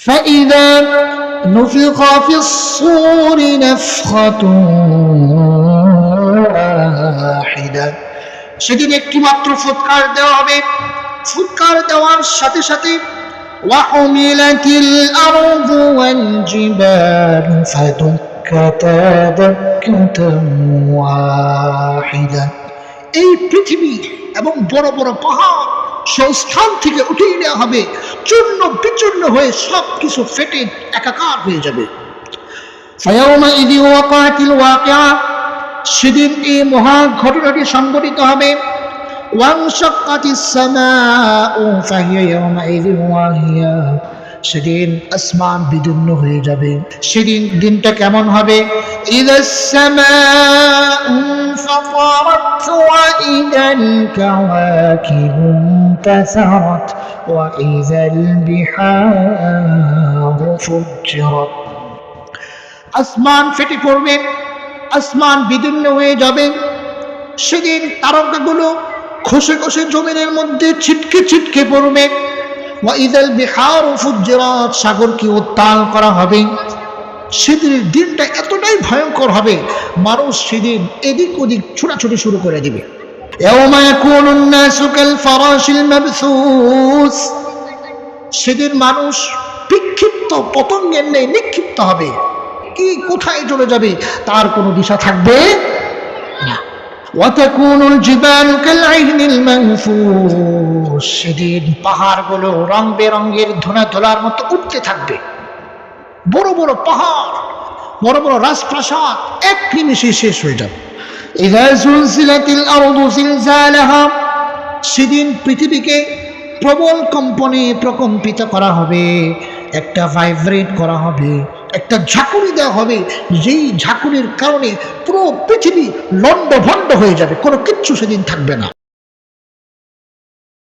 فإذا نفخ في الصور نفخة واحدة সেদিন একটি মাত্র ফুৎকার দেওয়া হবে ফুৎকার দেওয়ার সাথে সাথে وحملت الأرض والجبال فدكتا دكة واحدة এই পৃথিবী এবং বড় বড় পাহাড় সংস্থান থেকে উঠিয়ে নেওয়া হবে। চূর্ণ বিচূর্ণ হয়ে সব কিছু ফেটে একাকার হয়ে যাবে। সেদিন এই মহা ঘটনাটি সংঘটিত হবে। সেদিন আসমান বিদীর্ণ হয়ে যাবে। সেদিন দিনটা কেমন হবে? ইদসমা السماء انفطرت وإذا الكواكب انتثرت وإذا البحار فجرت আসমান ফেটে পড়বে আসমান বিদীর্ণ হয়ে যাবে সেদিন তারকাগুলো খসে খসে জমিনের মধ্যে ছিটকে ছিটকে পড়বে ওয়াইদাল বিহার ফুজ্জরাত সাগরকে উত্তাল করা হবে সেদিনের দিনটা এতটাই ভয়ঙ্কর হবে মানুষ সেদিন এদিক ওদিক ছোটাছুটি শুরু করে দিবে يوم يكون الناس كالفراش المبثوث সেদিন মানুষ বিক্ষিপ্ত পতঙ্গের নেই নিক্ষিপ্ত হবে কি কোথায় চলে যাবে তার কোনো দিশা থাকবে না وتكون الجبال كالعهن المنفوش সেদিন পাহাড়গুলো রং বেরঙের ধুনা ধোলার মতো উঠতে থাকবে বড় বড় পাহাড় বড় বড় রাজপ্রাসাদ এক নিমিষে শেষ হয়ে যাবে সেদিন পৃথিবীকে প্রবল কম্পনে প্রকম্পিত করা হবে, একটা ভাইব্রেট করা হবে, একটা ঝাঁকুনি দেওয়া হবে, যেই ঝাঁকুনির কারণে পুরো পৃথিবী লন্ড ভন্ড হয়ে যাবে, কোনো কিচ্ছু সেদিন থাকবে না।